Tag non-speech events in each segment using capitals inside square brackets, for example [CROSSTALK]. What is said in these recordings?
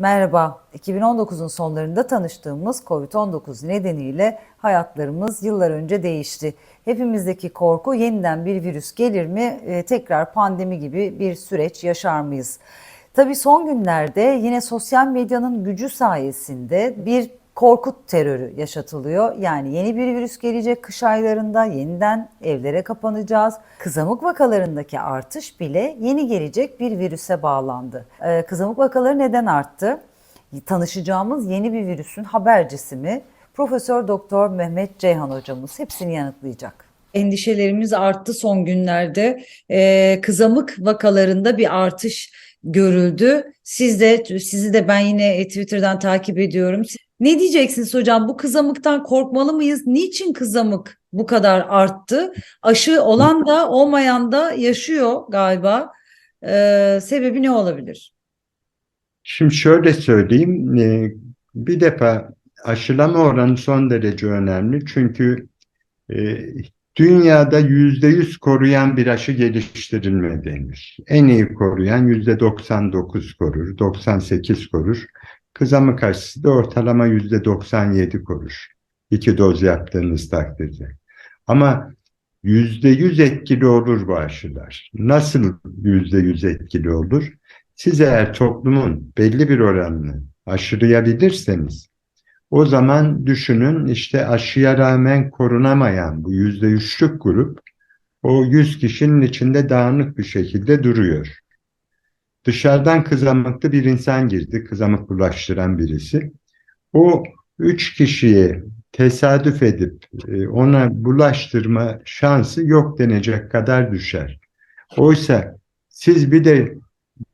Merhaba. 2019'un sonlarında tanıştığımız COVID-19 nedeniyle hayatlarımız yıllar önce değişti. Hepimizdeki korku yeniden bir virüs gelir mi, e, tekrar pandemi gibi bir süreç yaşar mıyız? Tabii son günlerde yine sosyal medyanın gücü sayesinde bir korku terörü yaşatılıyor. Yani yeni bir virüs gelecek kış aylarında yeniden evlere kapanacağız. Kızamık vakalarındaki artış bile yeni gelecek bir virüse bağlandı. Ee, kızamık vakaları neden arttı? Tanışacağımız yeni bir virüsün habercisi mi? Profesör Doktor Mehmet Ceyhan hocamız hepsini yanıtlayacak. Endişelerimiz arttı son günlerde. Ee, kızamık vakalarında bir artış görüldü. Siz de sizi de ben yine Twitter'dan takip ediyorum. Ne diyeceksiniz hocam? Bu kızamıktan korkmalı mıyız? Niçin kızamık bu kadar arttı? Aşı olan da olmayan da yaşıyor galiba. Ee, sebebi ne olabilir? Şimdi şöyle söyleyeyim. e, Bir defa aşılama oranı son derece önemli. Çünkü e, dünyada yüzde yüz koruyan bir aşı geliştirilmediğimiz. En iyi koruyan yüzde 99 korur, 98 korur. Kızamık aşısı da ortalama yüzde 97 korur. İki doz yaptığınız takdirde. Ama yüzde yüz etkili olur bu aşılar. Nasıl yüzde yüz etkili olur? Siz eğer toplumun belli bir oranını aşılayabilirseniz o zaman düşünün işte aşıya rağmen korunamayan bu yüzde üçlük grup o yüz kişinin içinde dağınık bir şekilde duruyor. Dışarıdan kızamıklı bir insan girdi, kızamık bulaştıran birisi. O üç kişiye tesadüf edip e, ona bulaştırma şansı yok denecek kadar düşer. Oysa siz bir de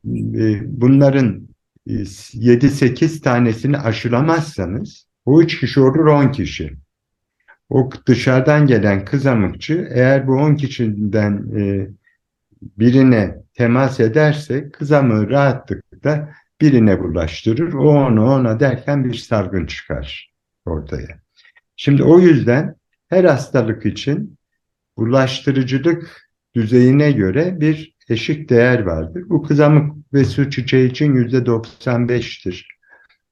e, bunların 7-8 tanesini aşılamazsanız o 3 kişi olur 10 kişi. O dışarıdan gelen kızamıkçı eğer bu 10 kişiden e, birine temas ederse kızamığı rahatlıkla birine bulaştırır. O onu ona derken bir salgın çıkar ortaya. Şimdi o yüzden her hastalık için bulaştırıcılık düzeyine göre bir eşik değer vardır. Bu kızamık ve su çiçeği için yüzde 95'tir.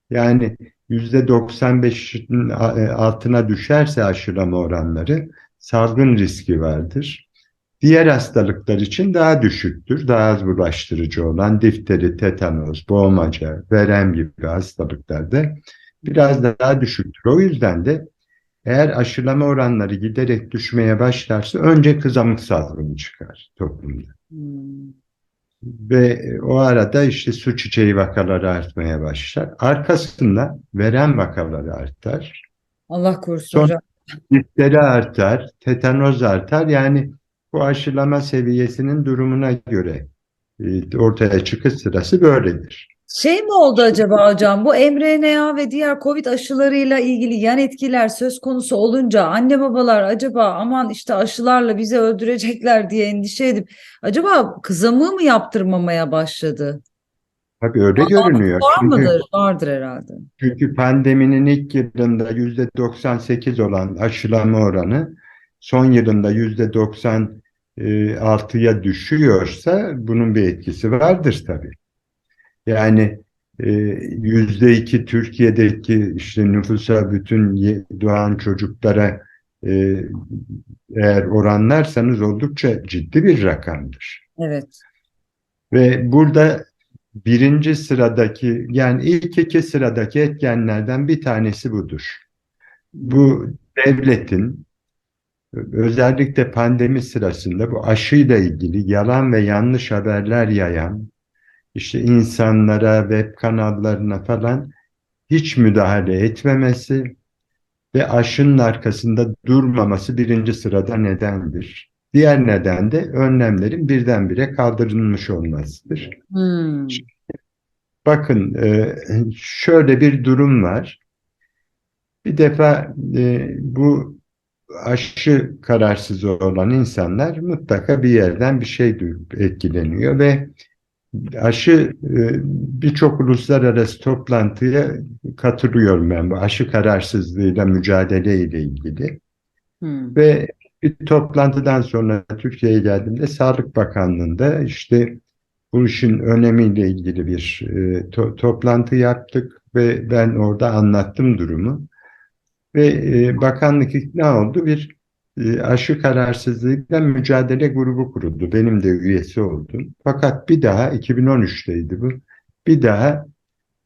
Yani yüzde 95'in altına düşerse aşılama oranları salgın riski vardır. Diğer hastalıklar için daha düşüktür. Daha az bulaştırıcı olan difteri, tetanoz, boğmaca, verem gibi hastalıklarda biraz daha düşüktür. O yüzden de eğer aşılama oranları giderek düşmeye başlarsa önce kızamık salgını çıkar toplumda. Hmm. Ve o arada işte su çiçeği vakaları artmaya başlar. Arkasında verem vakaları artar. Allah korusun Sonra hocam. difteri artar, tetanoz artar. Yani bu aşılama seviyesinin durumuna göre e, ortaya çıkış sırası böyledir. Şey mi oldu acaba hocam? Bu mRNA ve diğer COVID aşılarıyla ilgili yan etkiler söz konusu olunca anne babalar acaba aman işte aşılarla bizi öldürecekler diye endişe edip acaba kızamığı mı yaptırmamaya başladı? Tabii öyle Var görünüyor. Çünkü, mıdır? Vardır herhalde. çünkü pandeminin ilk yılında yüzde 98 olan aşılama oranı son yılında yüzde 96'ya düşüyorsa bunun bir etkisi vardır tabii. Yani e, yüzde iki Türkiye'deki işte nüfusa bütün doğan çocuklara e, eğer oranlarsanız oldukça ciddi bir rakamdır. Evet. Ve burada birinci sıradaki yani ilk iki sıradaki etkenlerden bir tanesi budur. Bu devletin özellikle pandemi sırasında bu aşıyla ilgili yalan ve yanlış haberler yayan işte insanlara, web kanallarına falan hiç müdahale etmemesi ve aşının arkasında durmaması birinci sırada nedendir. Diğer neden de önlemlerin birdenbire kaldırılmış olmasıdır. Hmm. Bakın e, şöyle bir durum var. Bir defa e, bu aşı kararsız olan insanlar mutlaka bir yerden bir şey duyup etkileniyor ve aşı birçok uluslararası toplantıya katılıyorum ben bu aşı kararsızlığıyla mücadele ile ilgili. Hmm. Ve bir toplantıdan sonra Türkiye'ye geldiğimde Sağlık Bakanlığı'nda işte bu işin önemiyle ilgili bir e, to- toplantı yaptık ve ben orada anlattım durumu. Ve e, bakanlık ikna oldu bir e, aşı kararsızlığıyla mücadele grubu kuruldu. Benim de üyesi oldum. Fakat bir daha 2013'teydi bu. Bir daha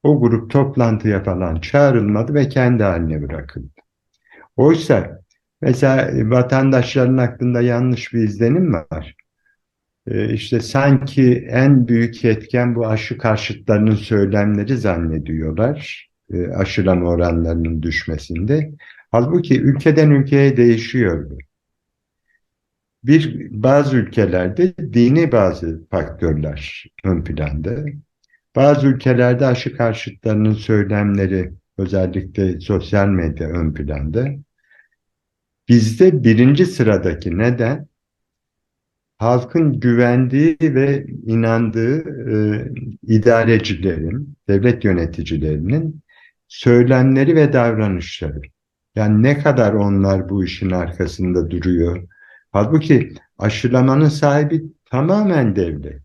o grup toplantıya falan çağrılmadı ve kendi haline bırakıldı. Oysa mesela e, vatandaşların aklında yanlış bir izlenim var. E, işte sanki en büyük etken bu aşı karşıtlarının söylemleri zannediyorlar. E, aşılama oranlarının düşmesinde. Halbuki ülkeden ülkeye değişiyor bu. Bir bazı ülkelerde dini bazı faktörler ön planda. Bazı ülkelerde aşı karşıtlarının söylemleri özellikle sosyal medya ön planda. Bizde birinci sıradaki neden halkın güvendiği ve inandığı e, idarecilerin, devlet yöneticilerinin söylemleri ve davranışları. Yani ne kadar onlar bu işin arkasında duruyor. Halbuki aşılamanın sahibi tamamen devlet.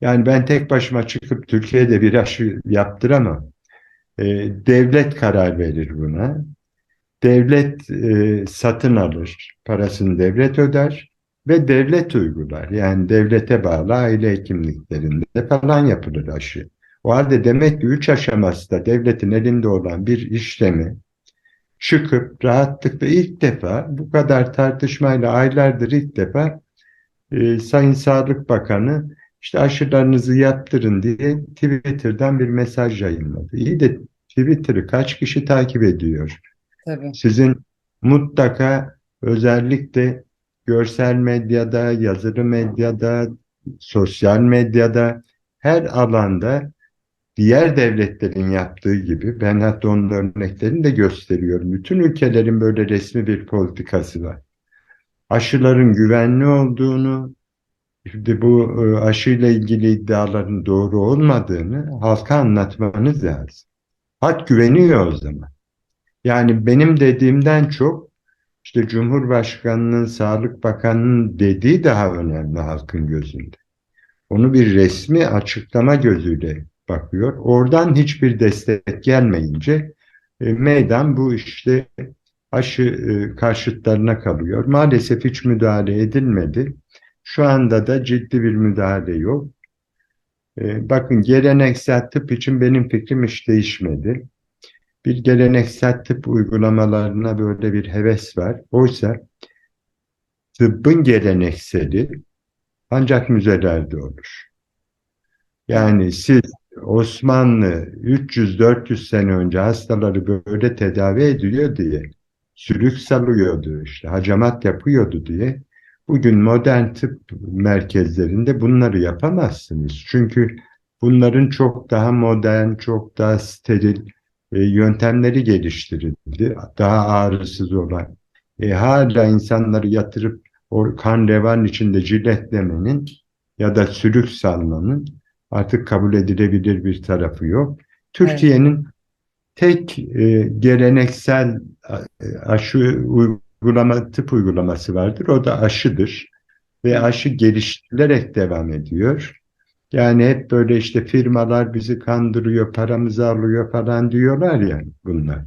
Yani ben tek başıma çıkıp Türkiye'de bir aşı yaptıramam. E, devlet karar verir buna. Devlet e, satın alır, parasını devlet öder ve devlet uygular. Yani devlete bağlı aile hekimliklerinde falan yapılır aşı. O halde demek ki üç aşaması da devletin elinde olan bir işlemi çıkıp rahatlıkla ilk defa bu kadar tartışmayla aylardır ilk defa e, Sayın Sağlık Bakanı işte aşılarınızı yaptırın diye Twitter'dan bir mesaj yayınladı. İyi de Twitter'ı kaç kişi takip ediyor? Tabii. Sizin mutlaka özellikle görsel medyada, yazılı medyada, sosyal medyada her alanda diğer devletlerin yaptığı gibi ben hatta onun örneklerini de gösteriyorum. Bütün ülkelerin böyle resmi bir politikası var. Aşıların güvenli olduğunu, şimdi bu e, aşıyla ilgili iddiaların doğru olmadığını halka anlatmanız lazım. Halk güveniyor o zaman. Yani benim dediğimden çok işte Cumhurbaşkanının, Sağlık Bakanı'nın dediği daha önemli halkın gözünde. Onu bir resmi açıklama gözüyle bakıyor. Oradan hiçbir destek gelmeyince e, meydan bu işte aşı e, karşıtlarına kalıyor. Maalesef hiç müdahale edilmedi. Şu anda da ciddi bir müdahale yok. E, bakın geleneksel tıp için benim fikrim hiç değişmedi bir geleneksel tıp uygulamalarına böyle bir heves var. Oysa tıbbın gelenekseli ancak müzelerde olur. Yani siz Osmanlı 300-400 sene önce hastaları böyle tedavi ediyor diye sülük salıyordu işte hacamat yapıyordu diye bugün modern tıp merkezlerinde bunları yapamazsınız. Çünkü bunların çok daha modern, çok daha steril e, yöntemleri geliştirildi. Daha ağrısız olan. E, hala insanları yatırıp o kan revan içinde ciletlemenin ya da sülük salmanın artık kabul edilebilir bir tarafı yok. Türkiye'nin tek e, geleneksel e, aşı uygulama, tıp uygulaması vardır. O da aşıdır. Ve aşı geliştirilerek devam ediyor. Yani hep böyle işte firmalar bizi kandırıyor, paramızı alıyor falan diyorlar ya bunlar.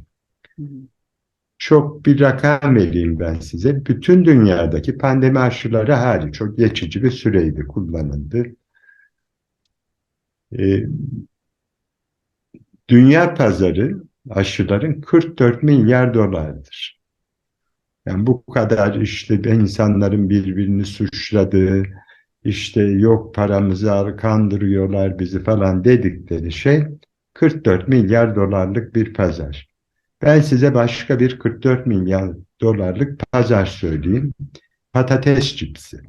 Çok bir rakam vereyim ben size. Bütün dünyadaki pandemi aşıları hariç çok geçici bir süreydi kullanıldı. Ee, dünya pazarı aşıların 44 milyar dolardır. Yani bu kadar işte insanların birbirini suçladığı, işte yok paramızı kandırıyorlar bizi falan dedikleri şey 44 milyar dolarlık bir pazar. Ben size başka bir 44 milyar dolarlık pazar söyleyeyim. Patates cipsi.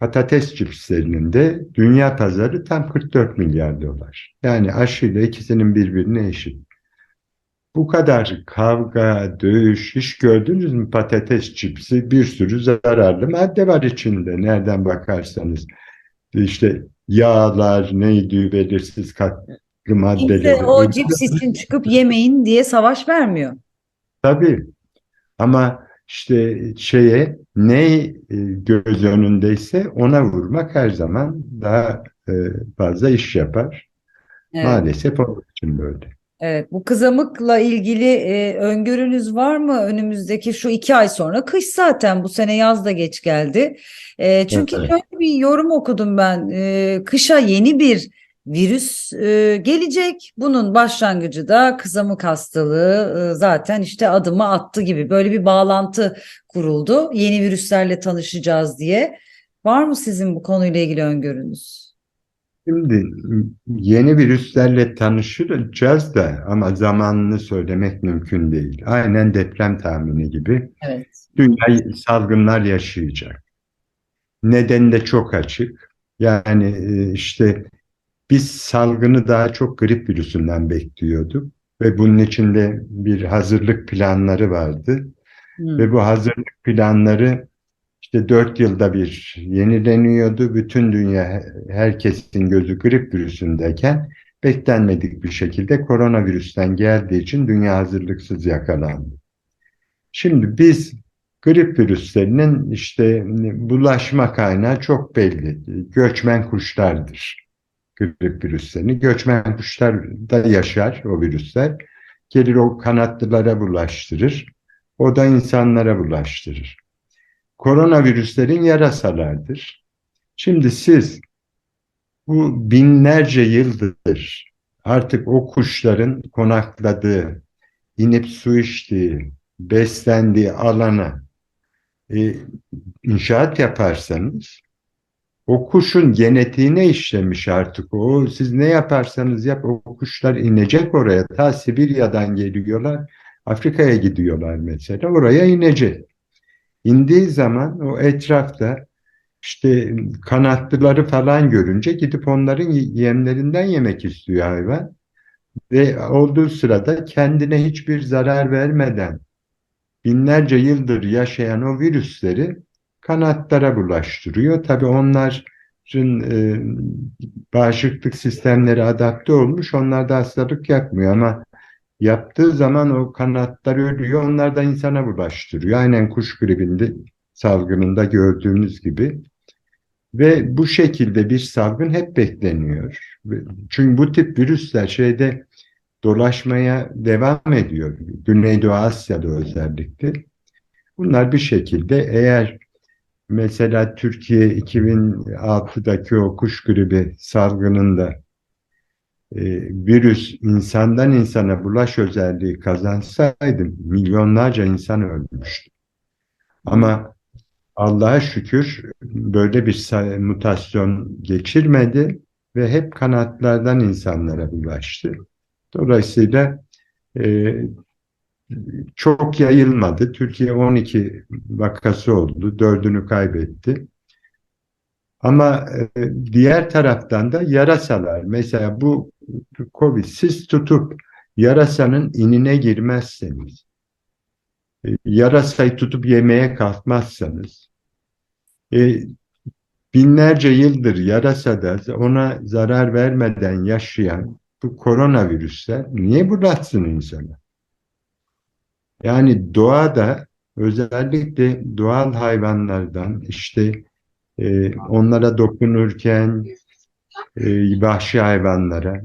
Patates cipslerinin de dünya pazarı tam 44 milyar dolar. Yani aşıyla ikisinin birbirine eşit. Bu kadar kavga, dövüş, hiç gördünüz mü patates cipsi? Bir sürü zararlı madde var içinde. Nereden bakarsanız. İşte yağlar, neydi belirsiz katkı maddeleri. Kimse o cips için çıkıp yemeyin diye savaş vermiyor. Tabii. Ama işte şeye ne e, göz önündeyse ona vurmak her zaman daha e, fazla iş yapar. Evet. Maalesef onun için böyle. Evet, bu kızamıkla ilgili e, öngörünüz var mı önümüzdeki şu iki ay sonra? Kış zaten bu sene yaz da geç geldi. E, çünkü Evet. şöyle bir yorum okudum ben. E, kışa yeni bir virüs e, gelecek. Bunun başlangıcı da kızamık hastalığı e, zaten işte adımı attı gibi. Böyle bir bağlantı kuruldu. Yeni virüslerle tanışacağız diye. Var mı sizin bu konuyla ilgili öngörünüz? Şimdi yeni virüslerle tanışacağız da ama zamanını söylemek mümkün değil. Aynen deprem tahmini gibi Evet. dünya salgınlar yaşayacak. Nedeni de çok açık. Yani e, işte biz salgını daha çok grip virüsünden bekliyorduk ve bunun içinde bir hazırlık planları vardı. Hmm. Ve bu hazırlık planları işte dört yılda bir yenileniyordu. Bütün dünya, herkesin gözü grip virüsündeyken beklenmedik bir şekilde koronavirüsten geldiği için dünya hazırlıksız yakalandı. Şimdi biz grip virüslerinin işte bulaşma kaynağı çok belli. Göçmen kuşlardır grip virüslerini. Göçmen kuşlar da yaşar o virüsler. Gelir o kanatlılara bulaştırır. O da insanlara bulaştırır. Koronavirüslerin yarasalardır. Şimdi siz bu binlerce yıldır artık o kuşların konakladığı, inip su içtiği, beslendiği alana e, inşaat yaparsanız o kuşun genetiğine işlemiş artık o. Siz ne yaparsanız yap o kuşlar inecek oraya. Ta Sibirya'dan geliyorlar. Afrika'ya gidiyorlar mesela. Oraya inecek. İndiği zaman o etrafta işte kanatlıları falan görünce gidip onların yemlerinden yemek istiyor hayvan. Ve olduğu sırada kendine hiçbir zarar vermeden binlerce yıldır yaşayan o virüsleri kanatlara bulaştırıyor. Tabii onların e, bağışıklık sistemleri adapte olmuş. Onlar da hastalık yapmıyor ama yaptığı zaman o kanatlar ölüyor. Onlar da insana bulaştırıyor. Aynen kuş gribinde salgınında gördüğümüz gibi. Ve bu şekilde bir salgın hep bekleniyor. Çünkü bu tip virüsler şeyde dolaşmaya devam ediyor. Güneydoğu Asya'da özellikle. Bunlar bir şekilde eğer mesela Türkiye 2006'daki o kuş gribi salgınında e, virüs insandan insana bulaş özelliği kazansaydı milyonlarca insan ölmüştü. Ama Allah'a şükür böyle bir mutasyon geçirmedi ve hep kanatlardan insanlara bulaştı. Dolayısıyla e, çok yayılmadı. Türkiye 12 vakası oldu. Dördünü kaybetti. Ama e, diğer taraftan da yarasalar. Mesela bu Covid siz tutup yarasanın inine girmezseniz, e, yarasayı tutup yemeye kalkmazsanız, e, binlerce yıldır yarasada ona zarar vermeden yaşayan bu koronavirüsler niye bulaşsın insana? Yani doğada özellikle doğal hayvanlardan işte e, onlara dokunurken e, vahşi hayvanlara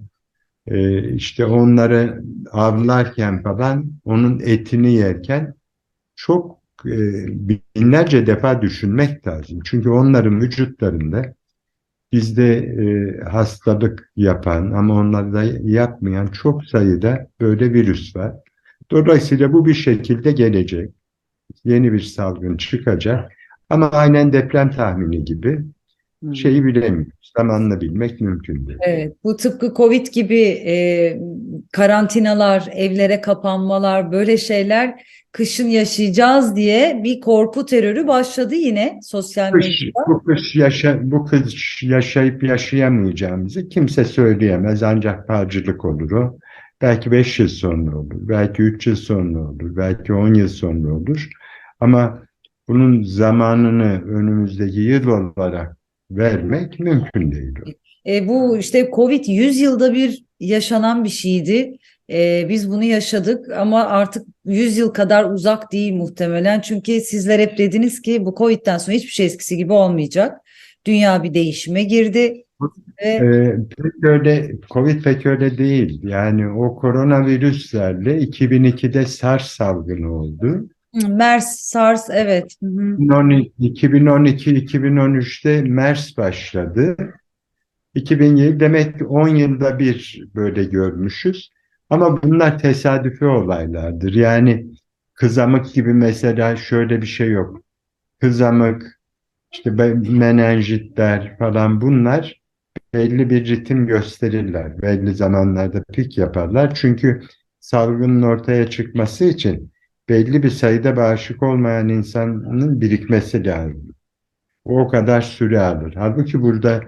e, işte onları avlarken falan onun etini yerken çok e, binlerce defa düşünmek lazım. Çünkü onların vücutlarında bizde e, hastalık yapan ama onlarda yapmayan çok sayıda böyle virüs var. Dolayısıyla bu bir şekilde gelecek. Yeni bir salgın çıkacak. Ama aynen deprem tahmini gibi Hmm. şeyi bilemiyoruz. Zamanla bilmek mümkün değil. Evet, bu tıpkı Covid gibi e, karantinalar, evlere kapanmalar, böyle şeyler kışın yaşayacağız diye bir korku terörü başladı yine sosyal Kış, medyada. bu kış yaşa, bu kış yaşayıp yaşayamayacağımızı kimse söyleyemez. Ancak falcılık olur o. Belki 5 yıl sonra olur. Belki 3 yıl sonra olur. Belki 10 yıl sonra olur. Ama bunun zamanını önümüzdeki yıl olarak vermek mümkün değil. E, bu işte Covid 100 yılda bir yaşanan bir şeydi. Ee, biz bunu yaşadık ama artık 100 yıl kadar uzak değil muhtemelen. Çünkü sizler hep dediniz ki bu Covid'den sonra hiçbir şey eskisi gibi olmayacak. Dünya bir değişime girdi Ee, pek öyle, Covid pek öyle değil. Yani o koronavirüslerle 2002'de SARS salgını oldu. MERS, SARS evet. Hı hı. 2012-2013'te MERS başladı. 2007 demek ki 10 yılda bir böyle görmüşüz. Ama bunlar tesadüfi olaylardır. Yani kızamık gibi mesela şöyle bir şey yok. Kızamık, işte menenjitler falan bunlar belli bir ritim gösterirler. Belli zamanlarda pik yaparlar. Çünkü salgının ortaya çıkması için belli bir sayıda bağışık olmayan insanın birikmesi lazım. O kadar süre alır. Halbuki burada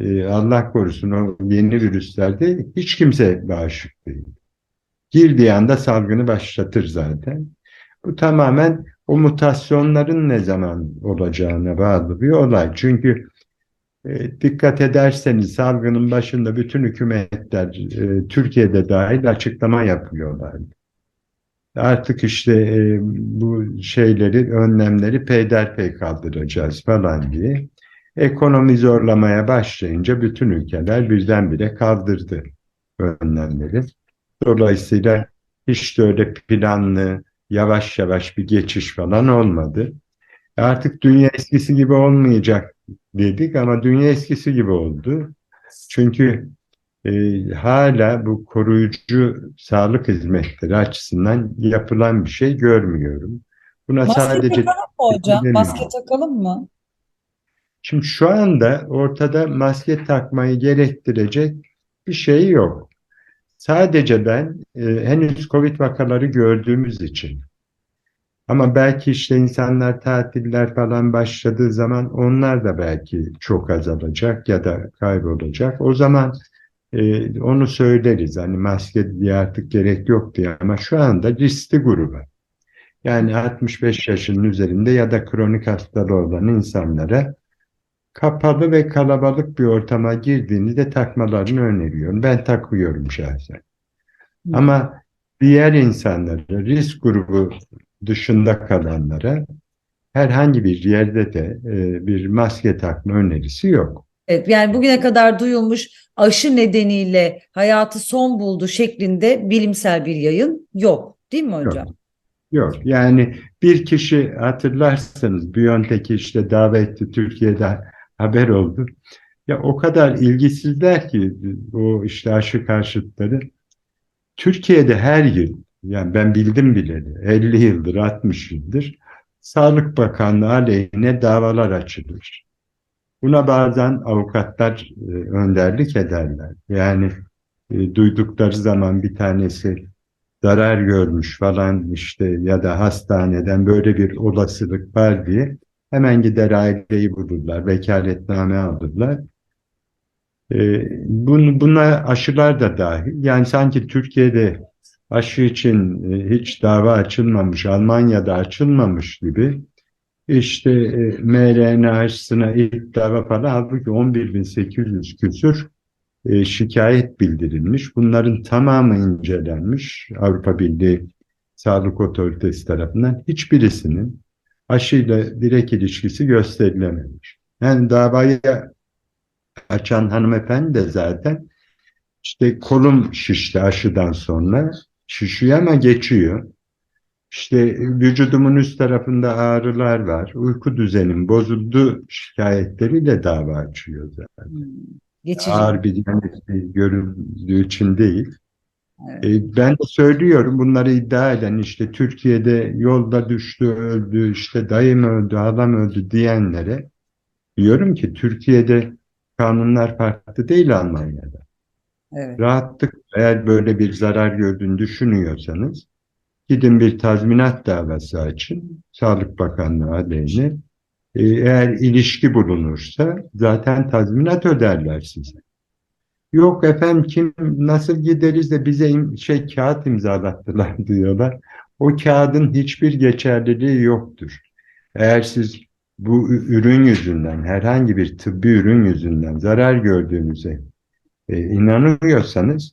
e, Allah korusun o yeni virüslerde hiç kimse bağışık değil. Girdiği anda salgını başlatır zaten. Bu tamamen o mutasyonların ne zaman olacağına bağlı bir olay. Çünkü e, dikkat ederseniz salgının başında bütün hükümetler e, Türkiye'de dahil açıklama yapıyorlar. Artık işte e, bu şeyleri, önlemleri peyderpey kaldıracağız falan diye. Ekonomi zorlamaya başlayınca bütün ülkeler birdenbire kaldırdı önlemleri. Dolayısıyla hiç de öyle planlı, yavaş yavaş bir geçiş falan olmadı. Artık dünya eskisi gibi olmayacak dedik ama dünya eskisi gibi oldu. Çünkü e, hala bu koruyucu sağlık hizmetleri açısından yapılan bir şey görmüyorum. Buna Maske sadece takalım mı [LAUGHS] hocam? Maske takalım mı? Şimdi şu anda ortada maske takmayı gerektirecek bir şey yok. Sadece ben e, henüz Covid vakaları gördüğümüz için ama belki işte insanlar tatiller falan başladığı zaman onlar da belki çok azalacak ya da kaybolacak. O zaman e, onu söyleriz. Hani maske diye artık gerek yok diye ama şu anda riskli gruba. Yani 65 yaşının üzerinde ya da kronik hastalığı olan insanlara kapalı ve kalabalık bir ortama girdiğinizde takmalarını öneriyorum. Ben takıyorum şahsen. Ama diğer insanlara, risk grubu dışında kalanlara herhangi bir yerde de e, bir maske takma önerisi yok. Evet, yani bugüne kadar duyulmuş aşı nedeniyle hayatı son buldu şeklinde bilimsel bir yayın yok, değil mi hocam? Yok. Yok. Yani bir kişi hatırlarsanız Biontech'i işte davetti Türkiye'de haber oldu. Ya o kadar ilgisizler ki o işte aşı karşıtları. Türkiye'de her yıl yani ben bildim bileli 50 yıldır 60 yıldır Sağlık Bakanlığı aleyhine davalar açılır. Buna bazen avukatlar e, önderlik ederler. Yani e, duydukları zaman bir tanesi zarar görmüş falan işte ya da hastaneden böyle bir olasılık var diye hemen gider aileyi bulurlar, vekaletname alırlar. Ee, bun, buna aşılar da dahil. Yani sanki Türkiye'de aşı için e, hiç dava açılmamış, Almanya'da açılmamış gibi işte e, mRNA aşısına ilk dava falan halbuki 11.800 küsur e, şikayet bildirilmiş. Bunların tamamı incelenmiş Avrupa Birliği Sağlık Otoritesi tarafından. Hiçbirisinin aşıyla direkt ilişkisi gösterilememiş. Yani davayı açan hanımefendi de zaten işte kolum şişti aşıdan sonra şişiyor ama geçiyor. İşte vücudumun üst tarafında ağrılar var. Uyku düzenim bozuldu şikayetleriyle dava açıyor zaten Hmm, Geçici. ağır bir yanlış görüldüğü için değil. Evet. E, ben de söylüyorum bunları iddia eden işte Türkiye'de yolda düştü, öldü, işte dayım öldü, halam öldü diyenlere diyorum ki Türkiye'de kanunlar farklı değil Almanya'da. Evet. Rahatlık eğer böyle bir zarar gördüğünü düşünüyorsanız gidin bir tazminat davası açın Sağlık Bakanlığı aleyhine. E, eğer ilişki bulunursa zaten tazminat öderler size. Yok efendim kim nasıl gideriz de bize im- şey kağıt imzalattılar [LAUGHS] diyorlar. O kağıdın hiçbir geçerliliği yoktur. Eğer siz bu ürün yüzünden herhangi bir tıbbi ürün yüzünden zarar gördüğünüze e, inanıyorsanız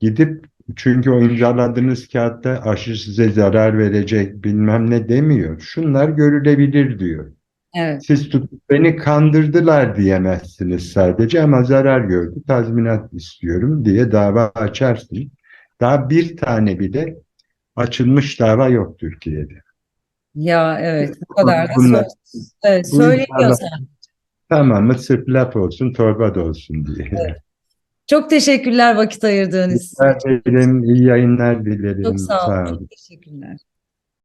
gidip Çünkü o imzaladığınız kağıtta aşı size zarar verecek bilmem ne demiyor. Şunlar görülebilir diyor. Evet. Siz tutup beni kandırdılar diyemezsiniz sadece ama zarar gördü, tazminat istiyorum diye dava açarsın. Daha bir tane bile açılmış dava yok Türkiye'de. Ya evet bu kadar da Bunlar- söz, evet, bu söyleniyorsan. Tamamı sırf laf olsun, torba da olsun diye. Çok teşekkürler vakit ayırdığınız için. Ederim, iyi yayınlar dilerim. Çok sağ olun. olun. Çok teşekkürler.